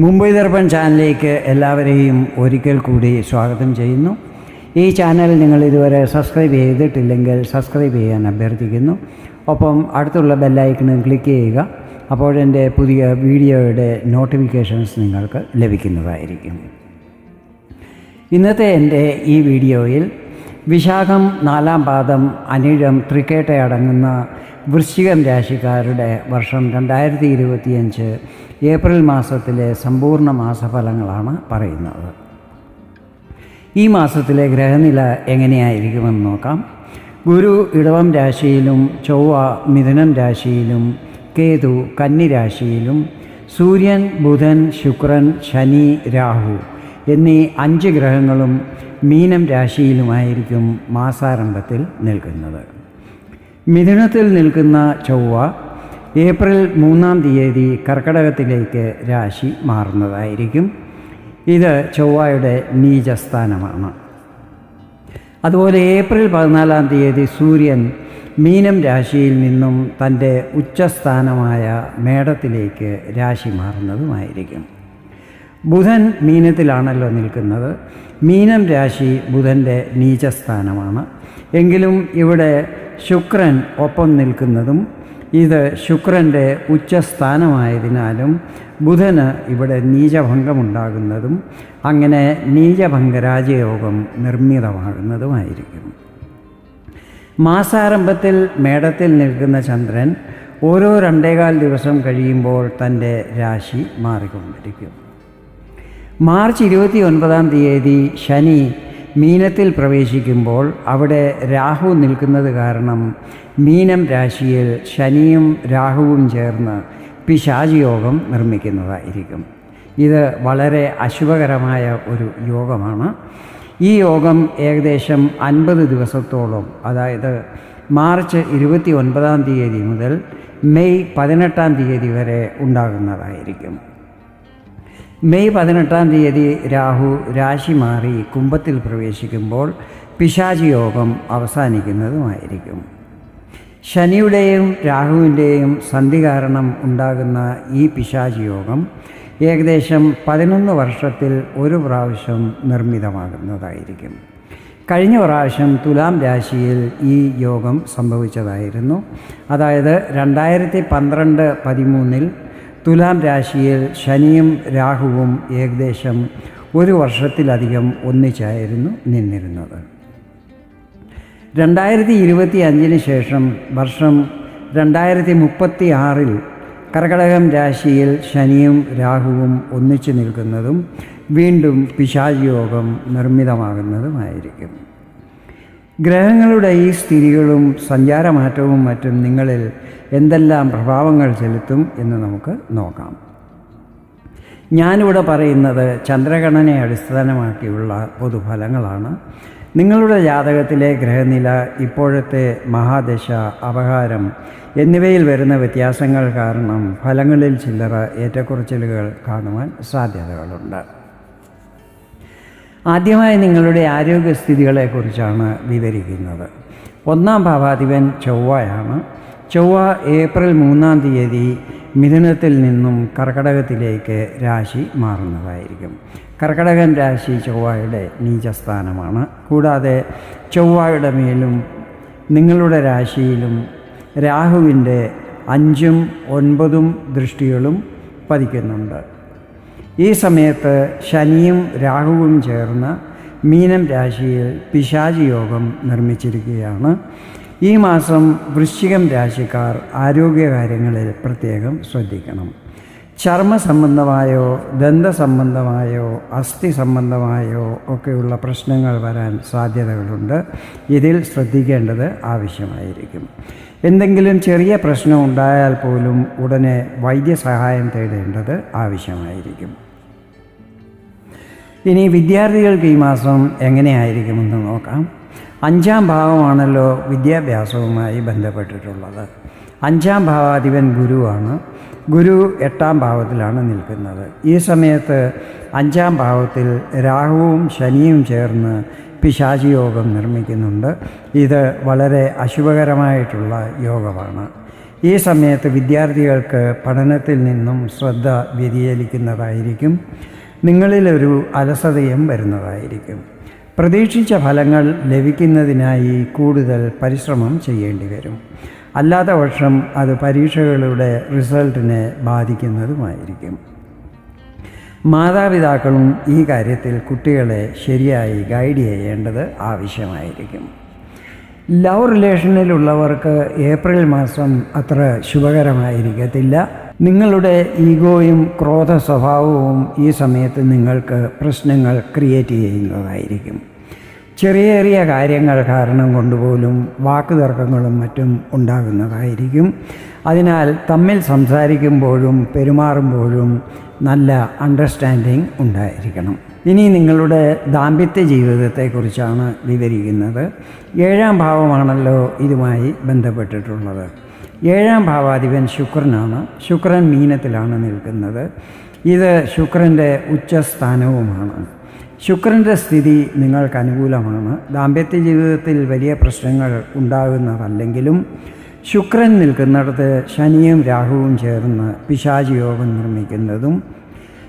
മുംബൈ ദർപ്പൺ ചാനലിലേക്ക് എല്ലാവരെയും ഒരിക്കൽ കൂടി സ്വാഗതം ചെയ്യുന്നു. ഈ ചാനൽ നിങ്ങൾ ഇതുവരെ സബ്സ്ക്രൈബ് ചെയ്തിട്ടില്ലെങ്കിൽ സബ്സ്ക്രൈബ് ചെയ്യാൻ അഭ്യർത്ഥിക്കുന്നു. ഒപ്പം അടുത്തുള്ള ബെല്ലൈക്കണും ക്ലിക്ക് ചെയ്യുക. അപ്പോഴെന്റെ പുതിയ വീഡിയോയുടെ നോട്ടിഫിക്കേഷൻസ് നിങ്ങൾക്ക് ലഭിക്കുന്നതായിരിക്കും. ഇന്നത്തെ എന്റെ ഈ വീഡിയോയിൽ വിശാഖം നാലാം പാദം അനിഴം തൃക്കേട്ടയടങ്ങുന്ന വൃശ്ചികം രാശിക്കാരുടെ വർഷം രണ്ടായിരത്തി ഇരുപത്തിയഞ്ച് ഏപ്രിൽ മാസത്തിലെ സമ്പൂർണ മാസഫലങ്ങളാണ് പറയുന്നത്. ഈ മാസത്തിലെ ഗ്രഹനില എങ്ങനെയായിരിക്കുമെന്ന് നോക്കാം. ഗുരു ഇടവം രാശിയിലും ചൊവ്വ മിഥുനം രാശിയിലും കേതു കന്നി രാശിയിലും സൂര്യൻ ബുധൻ ശുക്രൻ ശനി രാഹു എന്നീ അഞ്ച് ഗ്രഹങ്ങളും മീനം രാശിയിലുമായിരിക്കും മാസാരംഭത്തിൽ നിൽക്കുന്നത്. മിഥുനത്തിൽ നിൽക്കുന്ന ചൊവ്വ ഏപ്രിൽ മൂന്നാം തീയതി കർക്കടകത്തിലേക്ക് രാശി മാറുന്നതായിരിക്കും. ഇത് ചൊവ്വയുടെ നീചസ്ഥാനമാണ്. അതുപോലെ ഏപ്രിൽ പതിനാലാം തീയതി സൂര്യൻ മീനം രാശിയിൽ നിന്നും തന്റെ ഉച്ചസ്ഥാനമായ മേടത്തിലേക്ക് രാശി മാറുന്നതുമായിരിക്കും. ബുധൻ മീനത്തിലാണല്ലോ നിൽക്കുന്നത്. മീനം രാശി ബുധന്റെ നീചസ്ഥാനമാണ്. എങ്കിലും ഇവിടെ ശുക്രൻ ഒപ്പം നിൽക്കുന്നതും ഇത് ശുക്രന്റെ ഉച്ചസ്ഥാനമായതിനാലും ബുധന് ഇവിടെ നീചഭംഗമുണ്ടാകുന്നതും അങ്ങനെ നീചഭംഗരാജയോഗം നിർമ്മിതമാകുന്നതുമായിരിക്കും. മാസാരംഭത്തിൽ മേടത്തിൽ നിൽക്കുന്ന ചന്ദ്രൻ ഓരോ രണ്ടേകാൽ ദിവസം കഴിയുമ്പോൾ തന്റെ രാശി മാറിക്കൊണ്ടിരിക്കും. മാർച്ച് ഇരുപത്തി ഒൻപതാം തീയതി ശനി മീനത്തിൽ പ്രവേശിക്കുമ്പോൾ അവിടെ രാഹു നിൽക്കുന്നത് കാരണം മീനം രാശിയിൽ ശനിയും രാഹുവും ചേർന്ന് പിശാചിയോഗം നിർമ്മിക്കുന്നതായിരിക്കും. ഇത് വളരെ അശുഭകരമായ ഒരു യോഗമാണ്. ഈ യോഗം ഏകദേശം അൻപത് ദിവസത്തോളം അതായത് മാർച്ച് ഇരുപത്തി ഒൻപതാം തീയതി മുതൽ മെയ് പതിനെട്ടാം തീയതി വരെ ഉണ്ടാകുന്നതായിരിക്കും. മെയ് പതിനെട്ടാം തീയതി രാഹു രാശി മാറി കുംഭത്തിൽ പ്രവേശിക്കുമ്പോൾ പിശാചി യോഗം അവസാനിക്കുന്നതുമായിരിക്കും. ശനിയുടെയും രാഹുവിന്റെയും സന്ധി കാരണം ഉണ്ടാകുന്ന ഈ പിശാചി യോഗം ഏകദേശം പതിനൊന്ന് വർഷത്തിൽ ഒരു പ്രാവശ്യം നിർമ്മിതമാകുന്നതായിരിക്കും. കഴിഞ്ഞ പ്രാവശ്യം തുലാം രാശിയിൽ ഈ യോഗം സംഭവിച്ചതായിരുന്നു. അതായത് രണ്ടായിരത്തി പന്ത്രണ്ട് പതിമൂന്നിൽ തുലാം രാശിയിൽ ശനിയും രാഹുവും ഏകദേശം ഒരു വർഷത്തിലധികം ഒന്നിച്ചായിരുന്നു നിന്നിരുന്നത്. രണ്ടായിരത്തി ഇരുപത്തി അഞ്ചിന് ശേഷം വർഷം രണ്ടായിരത്തി മുപ്പത്തി ആറിൽ കർക്കടകം രാശിയിൽ ശനിയും രാഹുവും ഒന്നിച്ചു നിൽക്കുന്നതും വീണ്ടും പിശാചയോഗം നിർമ്മിതമാകുന്നതുമായിരിക്കും. ഗ്രഹങ്ങളുടെ ഈ സ്ഥിതികളും സഞ്ചാരമാറ്റവും മറ്റും നിങ്ങളിൽ എന്തെല്ലാം പ്രഭാവങ്ങൾ ചെലുത്തും എന്ന് നമുക്ക് നോക്കാം. ഞാനിവിടെ പറയുന്നത് ചന്ദ്രഗണനെ അടിസ്ഥാനമാക്കിയുള്ള പൊതുഫലങ്ങളാണ്. നിങ്ങളുടെ ജാതകത്തിലെ ഗ്രഹനില ഇപ്പോഴത്തെ മഹാദശ അപഹാരം എന്നിവയിൽ വരുന്ന വ്യത്യാസങ്ങൾ കാരണം ഫലങ്ങളിൽ ചില്ലറ ഏറ്റക്കുറച്ചിലുകൾ കാണുവാൻ സാധ്യതകളുണ്ട്. ആദ്യമായി നിങ്ങളുടെ ആരോഗ്യസ്ഥിതികളെക്കുറിച്ചാണ് വിവരിക്കുന്നത്. ഒന്നാം ഭാവാധിപൻ ചൊവ്വയാണ്. ചൊവ്വ ഏപ്രിൽ മൂന്നാം തീയതി മിഥുനത്തിൽ നിന്നും കർക്കടകത്തിലേക്ക് രാശി മാറുന്നതായിരിക്കും. കർക്കടകൻ രാശി ചൊവ്വയുടെ നീചസ്ഥാനമാണ്. കൂടാതെ ചൊവ്വയുടെ മേലും നിങ്ങളുടെ രാശിയിലും രാഹുവിന്റെ അഞ്ചും ഒൻപതും ദൃഷ്ടികളും പതിക്കുന്നുണ്ട്. ഈ സമയത്ത് ശനിയും രാഹുവും ചേർന്ന് മീനം രാശിയിൽ പിശാചി യോഗം നിർമ്മിച്ചിരിക്കുകയാണ്. ഈ മാസം വൃശ്ചികം രാശിക്കാർ ആരോഗ്യകാര്യങ്ങളിൽ പ്രത്യേകം ശ്രദ്ധിക്കണം. ചർമ്മ സംബന്ധമായോ ദന്ത സംബന്ധമായോ അസ്ഥി സംബന്ധമായോ ഒക്കെയുള്ള പ്രശ്നങ്ങൾ വരാൻ സാധ്യതകളുണ്ട്. ഇതിൽ ശ്രദ്ധിക്കേണ്ടത് ആവശ്യമായിരിക്കും. എന്തെങ്കിലും ചെറിയ പ്രശ്നം ഉണ്ടായാൽ പോലും ഉടനെ വൈദ്യസഹായം തേടേണ്ടത് ആവശ്യമായിരിക്കും. ഇനി വിദ്യാർത്ഥികൾക്ക് ഈ മാസം എങ്ങനെയായിരിക്കുമെന്ന് നോക്കാം. അഞ്ചാം ഭാവമാണല്ലോ വിദ്യാഭ്യാസവുമായി ബന്ധപ്പെട്ടിട്ടുള്ളത്. അഞ്ചാം ഭാവാധിപൻ ഗുരുവാണ്. ഗുരു എട്ടാം ഭാവത്തിലാണ് നിൽക്കുന്നത്. ഈ സമയത്ത് അഞ്ചാം ഭാവത്തിൽ രാഹുവും ശനിയും ചേർന്ന് പിശാചി യോഗം നിർമ്മിക്കുന്നുണ്ട്. ഇത് വളരെ അശുഭകരമായിട്ടുള്ള യോഗമാണ്. ഈ സമയത്ത് വിദ്യാർത്ഥികൾക്ക് പഠനത്തിൽ നിന്നും ശ്രദ്ധ വ്യതിചലിക്കുന്നതായിരിക്കും. നിങ്ങളിലൊരു അലസതയും വരുന്നതായിരിക്കും. പ്രതീക്ഷിച്ച ഫലങ്ങൾ ലഭിക്കുന്നതിനായി കൂടുതൽ പരിശ്രമം ചെയ്യേണ്ടി വരും. അല്ലാത്ത പക്ഷം അത് പരീക്ഷകളുടെ റിസൾട്ടിനെ ബാധിക്കുന്നതുമായിരിക്കും. മാതാപിതാക്കളും ഈ കാര്യത്തിൽ കുട്ടികളെ ശരിയായി ഗൈഡ് ചെയ്യേണ്ടത് ആവശ്യമായിരിക്കും. ലവ് റിലേഷനിലുള്ളവർക്ക് ഏപ്രിൽ മാസം അത്ര ശുഭകരമായിരിക്കത്തില്ല. നിങ്ങളുടെ ഈഗോയും ക്രോധ സ്വഭാവവും ഈ സമയത്ത് നിങ്ങൾക്ക് പ്രശ്നങ്ങൾ ക്രിയേറ്റ് ചെയ്യുന്നതായിരിക്കും. ചെറിയ ചെറിയ കാര്യങ്ങൾ കാരണം കൊണ്ടുപോലും വാക്കുതർക്കങ്ങളും മറ്റും ഉണ്ടാകുന്നതായിരിക്കും. അതിനാൽ തമ്മിൽ സംസാരിക്കുമ്പോഴും പെരുമാറുമ്പോഴും നല്ല അണ്ടർസ്റ്റാൻഡിങ് ഉണ്ടായിരിക്കണം. ഇനി നിങ്ങളുടെ ദാമ്പത്യ ജീവിതത്തെക്കുറിച്ചാണ് വിവരിക്കുന്നത്. ഏഴാം ഭാവമാണല്ലോ ഇതുമായി ബന്ധപ്പെട്ടിട്ടുള്ളത്. ഏഴാം ഭാവാധിപൻ ശുക്രനാണ്. ശുക്രൻ മീനത്തിലാണ് നിൽക്കുന്നത്. ഇത് ശുക്രന്റെ ഉച്ചസ്ഥാനവുമാണ്. ശുക്രന്റെ സ്ഥിതി നിങ്ങൾക്ക് അനുകൂലമാണ്. ദാമ്പത്യ ജീവിതത്തിൽ വലിയ പ്രശ്നങ്ങൾ ഉണ്ടാകുന്നതല്ലെങ്കിലും ശുക്രൻ നിൽക്കുന്നിടത്ത് ശനിയും രാഹുവും ചേർന്ന് പിശാചിയോഗം നിർമ്മിക്കുന്നതും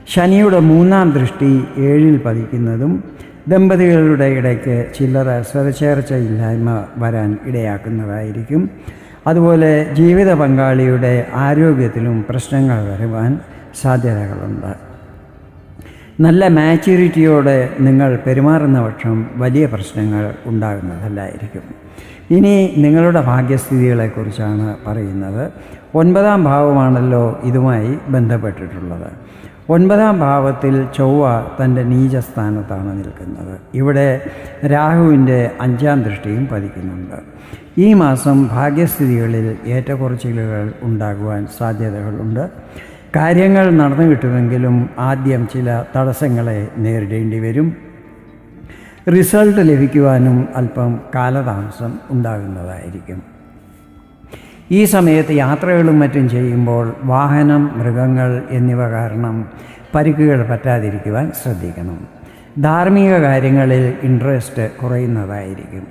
ശനിയുടെ മൂന്നാം ദൃഷ്ടി ഏഴിൽ പതിക്കുന്നതും ദമ്പതികളുടെ ഇടയ്ക്ക് ചില്ലറ സ്വരച്ചേർച്ചയില്ലായ്മ വരാൻ ഇടയാക്കുന്നതായിരിക്കും. അതുപോലെ ജീവിത പങ്കാളിയുടെ ആരോഗ്യത്തിലും പ്രശ്നങ്ങൾ വരുവാൻ സാധ്യതകളുണ്ട്. നല്ല മാച്യൂരിറ്റിയോടെ നിങ്ങൾ പെരുമാറുന്ന പക്ഷം വലിയ പ്രശ്നങ്ങൾ ഉണ്ടാകുന്നതല്ലായിരിക്കും. ഇനി നിങ്ങളുടെ ഭാഗ്യസ്ഥിതികളെക്കുറിച്ചാണ് പറയുന്നത്. ഒൻപതാം ഭാവമാണല്ലോ ഇതുമായി ബന്ധപ്പെട്ടിട്ടുള്ളത്. ഒൻപതാം ഭാവത്തിൽ ചൊവ്വ തന്റെ നീചസ്ഥാനത്താണ് നിൽക്കുന്നത്. ഇവിടെ രാഹുവിന്റെ അഞ്ചാം ദൃഷ്ടിയും പതിക്കുന്നുണ്ട്. ഈ മാസം ഭാഗ്യസ്ഥിതികളിൽ ഏറ്റക്കുറച്ചിലുകൾ ഉണ്ടാകുവാൻ സാധ്യതകളുണ്ട്. കാര്യങ്ങൾ നടന്നു കിട്ടുമെങ്കിലും ആദ്യം ചില തടസ്സങ്ങളെ നേരിടേണ്ടി വരും. റിസൾട്ട് ലഭിക്കുവാനും അല്പം കാലതാമസം ഉണ്ടാകുന്നതായിരിക്കും. ഈ സമയത്ത് യാത്രകളും മറ്റും ചെയ്യുമ്പോൾ വാഹനം മൃഗങ്ങൾ എന്നിവ കാരണം പരിക്കുകൾ പറ്റാതിരിക്കുവാൻ ശ്രദ്ധിക്കണം. ധാർമ്മിക കാര്യങ്ങളിൽ ഇൻട്രസ്റ്റ് കുറയുന്നതായിരിക്കും.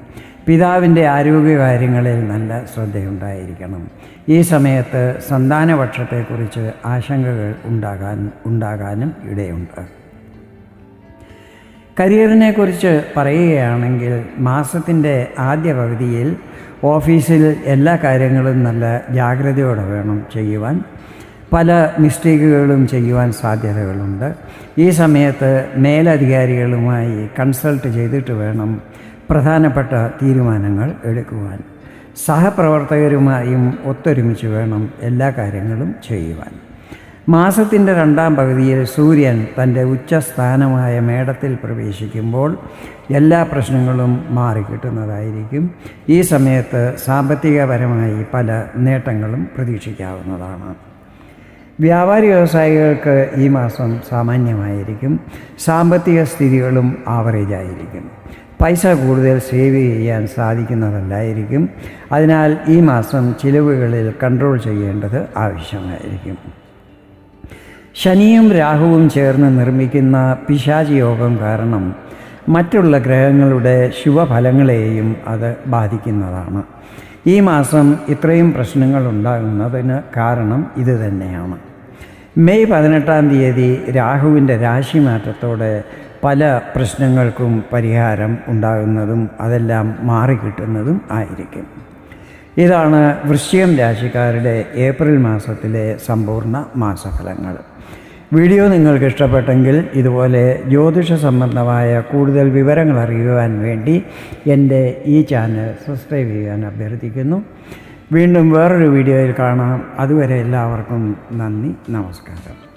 പിതാവിന്റെ ആരോഗ്യകാര്യങ്ങളിൽ നല്ല ശ്രദ്ധയുണ്ടായിരിക്കണം. ഈ സമയത്ത് സന്താനപക്ഷത്തെക്കുറിച്ച് ആശങ്കകൾ ഉണ്ടാകാൻ ഉണ്ടാകാനും ഇടയുണ്ട്. കരിയറിനെക്കുറിച്ച് പറയുകയാണെങ്കിൽ മാസത്തിന്റെ ആദ്യ പകുതിയിൽ ഓഫീസിൽ എല്ലാ കാര്യങ്ങളും നല്ല ജാഗ്രതയോടെ വേണം ചെയ്യുവാൻ. പല മിസ്റ്റേക്കുകളും ചെയ്യുവാൻ സാധ്യതകളുണ്ട്. ഈ സമയത്ത് മേലധികാരികളുമായി കൺസൾട്ട് ചെയ്തിട്ട് വേണം പ്രധാനപ്പെട്ട തീരുമാനങ്ങൾ എടുക്കുവാൻ. സഹപ്രവർത്തകരുമായും ഒത്തൊരുമിച്ച് വേണം എല്ലാ കാര്യങ്ങളും ചെയ്യുവാൻ. മാസത്തിന്റെ രണ്ടാം പകുതിയിൽ സൂര്യൻ തന്റെ ഉച്ചസ്ഥാനമായ മേടത്തിൽ പ്രവേശിക്കുമ്പോൾ എല്ലാ പ്രശ്നങ്ങളും മാറിക്കിട്ടുന്നതായിരിക്കും ഈ സമയത്ത് സാമ്പത്തികപരമായി പല നേട്ടങ്ങളും പ്രതീക്ഷിക്കാവുന്നതാണ്. വ്യാപാരി വ്യവസായികൾക്ക് ഈ മാസം സാമാന്യമായിരിക്കും. സാമ്പത്തിക സ്ഥിതികളും ആവറേജ് ആയിരിക്കും. പൈസ കൂടുതൽ സേവ് ചെയ്യാൻ സാധിക്കുന്നതല്ലായിരിക്കും. അതിനാൽ ഈ മാസം ചിലവുകളിൽ കൺട്രോൾ ചെയ്യേണ്ടത് ആവശ്യമായിരിക്കും. ശനിയും രാഹുവും ചേർന്ന് നിർമ്മിക്കുന്ന പിശാചി യോഗം കാരണം മറ്റുള്ള ഗ്രഹങ്ങളുടെ ശുഭഫലങ്ങളെയും അത് ബാധിക്കുന്നതാണ്. ഈ മാസം ഇത്രയും പ്രശ്നങ്ങൾ ഉണ്ടാകുന്നതിന് കാരണം ഇത് തന്നെയാണ്. മെയ് പതിനെട്ടാം തീയതി രാഹുവിന്റെ രാശിമാറ്റത്തോടെ പല പ്രശ്നങ്ങൾക്കും പരിഹാരം ഉണ്ടാകുന്നതും അതെല്ലാം മാറിക്കിട്ടുന്നതും ആയിരിക്കും. ഇതാണ് വൃശ്ചികം രാശിക്കാരുടെ ഏപ്രിൽ മാസത്തിലെ സമ്പൂർണ മാസഫലങ്ങൾ. വീഡിയോ നിങ്ങൾക്ക് ഇഷ്ടപ്പെട്ടെങ്കിൽ ഇതുപോലെ ജ്യോതിഷ സംബന്ധമായ കൂടുതൽ വിവരങ്ങൾ അറിയുവാൻ വേണ്ടി എന്റെ ഈ ചാനൽ സബ്സ്ക്രൈബ് ചെയ്യാൻ അഭ്യർത്ഥിക്കുന്നു. വീണ്ടും വേറൊരു വീഡിയോയിൽ കാണാം. അതുവരെ എല്ലാവർക്കും നന്ദി നമസ്കാരം.